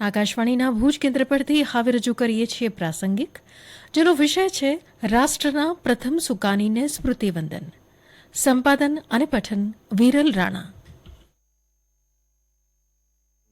આકાશવાણીના ભુજ કેન્દ્ર પરથી હવે રજૂ કરીએ છીએ પ્રાસંગિક, જેનો વિષય છે રાષ્ટ્રના પ્રથમ સુકાનીને સ્મૃતિવંદન. સંપાદન અને પઠન, વિરલ રાણા.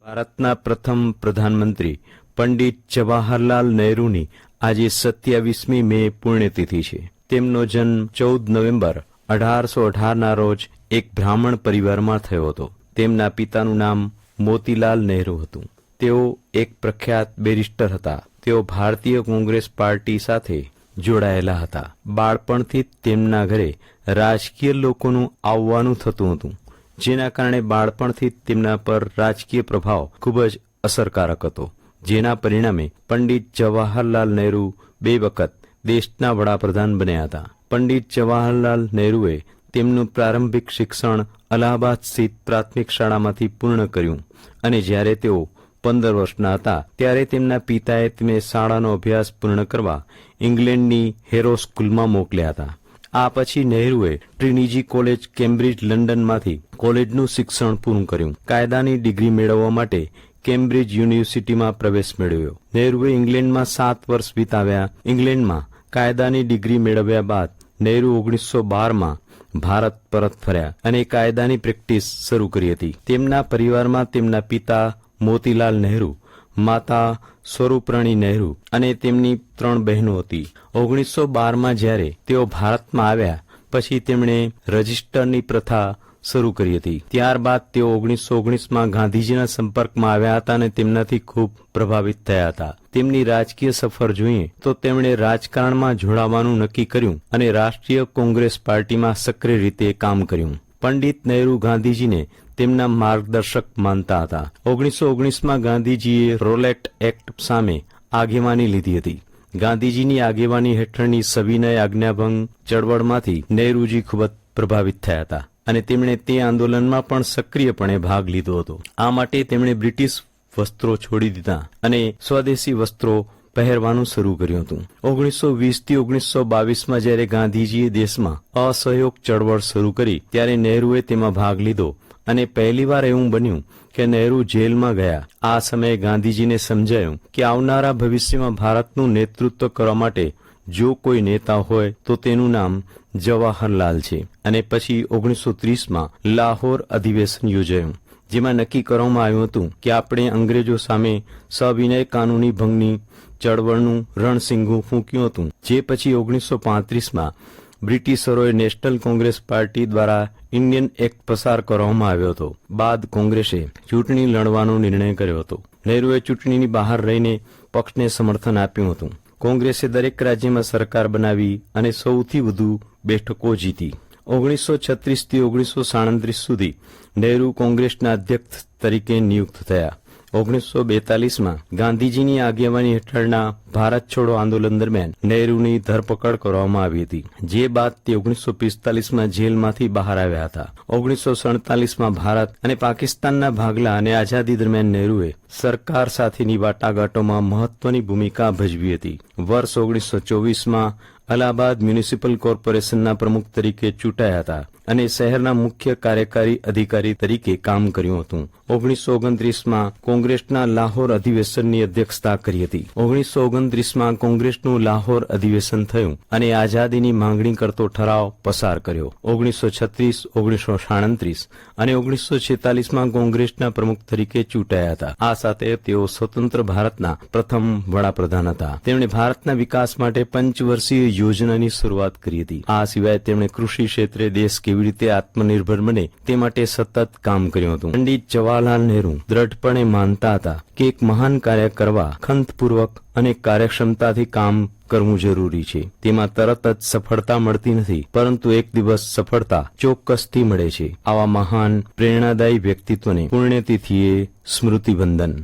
ભારતના પ્રથમ પ્રધાનમંત્રી પંડિત જવાહરલાલ નહેરુની આજે સત્યાવીસમી મે પુણ્યતિથિ છે. તેમનો જન્મ ચૌદ નવેમ્બર અઢારસો અઢારના રોજ એક બ્રાહ્મણ પરિવારમાં થયો હતો. તેમના પિતાનું નામ મોતીલાલ નહેરુ હતું. તેઓ એક પ્રખ્યાત બેરિસ્ટર હતા. તેઓ ભારતીય કોંગ્રેસ પાર્ટી સાથે જોડાયેલા હતા. બાળપણથી તેમના ઘરે રાજકીય લોકોનું આવવાનું થતું હતું, જેના કારણે બાળપણથી તેમના પર રાજકીય પ્રભાવ ખૂબ જ અસરકારક હતો. જેના પરિણામે પંડિત જવાહરલાલ નહેરુ બે વખત દેશના વડાપ્રધાન બન્યા હતા. પંડિત જવાહરલાલ નહેરુએ તેમનું પ્રારંભિક શિક્ષણ અલ્હાબાદ સ્થિત પ્રાથમિક શાળામાંથી પૂર્ણ કર્યું અને જ્યારે તેઓ પંદર વર્ષના હતા. ત્યારે તેમના પિતાએ તેમને શાળાનો અભ્યાસ પૂર્ણ કરવા ઇંગ્લેન્ડની હેરો સ્કૂલમાં મોકલ્યા હતા. આ પછી નહેરુએ ટ્રિનિજી કોલેજ, કેમ્બ્રિજ, લંડનમાંથી કોલેજનું શિક્ષણ પૂરું કર્યું. કાયદાની ડિગ્રી મેળવવા માટે કેમ્બ્રિજ યુનિવર્સિટીમાં પ્રવેશ મેળવ્યો. નહેરુએ ઇંગ્લેન્ડમાં સાત વર્ષ વિતાવ્યા. ઇંગ્લેન્ડમાં કાયદાની ડિગ્રી મેળવ્યા બાદ નહેરુ ઓગણીસો બારમાં ભારત પરત ફર્યા અને કાયદાની પ્રેક્ટિસ શરૂ કરી હતી. તેમના પરિવારમાં તેમના પિતા મોતીલાલ નહેરુ, માતા સ્વરૂપરાણી નહેરુ અને તેમની ત્રણ બહેનો હતી. ઓગણીસો બારમાં જ્યારે તેઓ ભારતમાં આવ્યા, પછી તેમણે રજિસ્ટરની પ્રથા શરૂ કરી હતી. ત્યારબાદ તેઓ ઓગણીસો ઓગણીસમાં ગાંધીજીના સંપર્કમાં આવ્યા હતા અને તેમનાથી ખૂબ પ્રભાવિત થયા હતા. તેમની રાજકીય સફર જોઈએ તો તેમણે રાજકારણમાં જોડાવાનું નક્કી કર્યું અને રાષ્ટ્રીય કોંગ્રેસ પાર્ટીમાં સક્રિય રીતે કામ કર્યું. પંડિત નહેરુ ગાંધીજીને તેમના માર્ગદર્શક માનતા હતા. ઓગણીસો ઓગણીસમાં ગાંધીજીએ રોલેટ એક્ટ સામે આગેવાની લીધી હતી. ગાંધીજીની આગેવાની હેઠળની સવિનય આજ્ઞાભંગ ચળવળમાંથી નહેરુજી ખૂબ જ પ્રભાવિત થયા હતા અને તેમણે તે આંદોલનમાં પણ સક્રિયપણે ભાગ લીધો હતો. આ માટે તેમણે બ્રિટિશ વસ્ત્રો છોડી દીધા અને સ્વદેશી વસ્ત્રો પહેરવાનું શરૂ કર્યું હતું. ઓગણીસો વીસથી ઓગણીસો બાવીસમાં જ્યારે ગાંધીજીએ દેશમાં અસહયોગ ચળવળ શરૂ કરી, ત્યારે નહેરુએ તેમાં ભાગ લીધો અને પહેલીવાર એવું બન્યું કે નહેરુ જેલમાં ગયા. આ સમયે ગાંધીજીને સમજાયું કે આવનારા ભવિષ્યમાં ભારતનું નેતૃત્વ કરવા માટે જો કોઈ નેતા હોય, તો તેનું નામ જવાહરલાલ છે. અને પછી ઓગણીસો ત્રીસમાં લાહોર અધિવેશન યોજાયું. જેમાં નક્કી કરવામાં આવ્યું હતું કે આપણે અંગ્રેજો સામે સવિનય કાનૂની ભંગની, ચળવળનું રણસિંગું ફૂંક્યું હતું, જે પછી ઓગણીસો પાંત્રીસમાં બ્રિટિશરોએ નેશનલ કોંગ્રેસ પાર્ટી દ્વારા ઇન્ડિયન એક્ટ પસાર કરવામાં આવ્યો હતો. બાદ કોંગ્રેસે ચૂંટણી લડવાનો નિર્ણય કર્યો હતો. નહેરુએ ચૂંટણીની બહાર રહીને પક્ષને સમર્થન આપ્યું હતું. કોંગ્રેસે દરેક રાજ્યમાં સરકાર બનાવી અને સૌથી વધુ બેઠકો જીતી. ઓગણીસો છત્રીસથી ઓગણીસો સાડત્રીસ સુધી નહેરુ કોંગ્રેસના અધ્યક્ષ તરીકે નિયુક્ત થયા. ઓગણીસો બેતાલીસમાં ગાંધીજીની આગેવાની હેઠળના ભારત છોડો આંદોલન દરમિયાન નહેરુની ધરપકડ કરવામાં આવી હતી, જે બાદ તે ઓગણીસો પિસ્તાલીસમાં જેલમાંથી બહાર આવ્યા હતા. ઓગણીસો સડતાલીસમાં ભારત અને પાકિસ્તાનના ભાગલા અને આઝાદી દરમિયાન નહેરુએ સરકાર સાથેની વાટાઘાટોમાં મહત્વની ભૂમિકા ભજવી હતી. વર્ષ ઓગણીસો ચોવીસમાં અલ્હાબાદ મ્યુનિસિપલ કોર્પોરેશનના પ્રમુખ તરીકે ચૂંટાયા હતા અને શહેરના મુખ્ય કાર્યકારી અધિકારી તરીકે કામ કર્યું હતું. ઓગણીસો ઓગણત્રીસમાં કોંગ્રેસના લાહોર અધિવેશનની અધ્યક્ષતા કરી હતી. ઓગણીસો ઓગણત્રીસમાં કોંગ્રેસનું લાહોર અધિવેશન થયું અને આઝાદીની માંગણી કરતો ઠરાવ પસાર કર્યો. ઓગણીસો છત્રીસ ઓગણીસો સાડત્રીસ અને ઓગણીસો છેતાલીસમાં કોંગ્રેસના પ્રમુખ તરીકે ચૂંટાયા હતા. આ સાથે તેઓ સ્વતંત્ર ભારતના પ્રથમ વડાપ્રધાન હતા. તેમણે ભારતના વિકાસ માટે પંચવર્ષીય યોજનાની શરૂઆત કરી હતી. આ સિવાય તેમણે કૃષિ ક્ષેત્રે દેશ કેવી રીતે આત્મનિર્ભર બને તે માટે સતત કામ કર્યું હતું. પંડિત જવાહરલાલ નહેરુ દ્રઢપણે માનતા હતા કે એક મહાન કાર્ય કરવા ખંતપૂર્વક અને કાર્યક્ષમતાથી કામ કરવું જરૂરી છે. તેમાં તરત જ સફળતા મળતી નથી, પરંતુ એક દિવસ સફળતા ચોક્કસથી મળે છે. આવા મહાન, પ્રેરણાદાયી વ્યક્તિત્વને પુણ્યતિથિએ સ્મૃતિવંદન.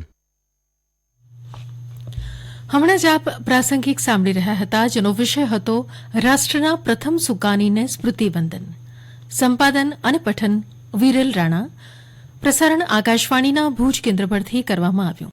હમણાં જ આપ પ્રાસંગિક સાંભળી રહ્યા હતા, જેનો વિષય હતો રાષ્ટ્રના પ્રથમ સુકાનીને સ્મૃતિવંદન. સંપાદન અને પઠન, વિરલ રાણા. પ્રસારણ આકાશવાણીના ભુજ કેન્દ્ર પરથી કરવામાં આવ્યું.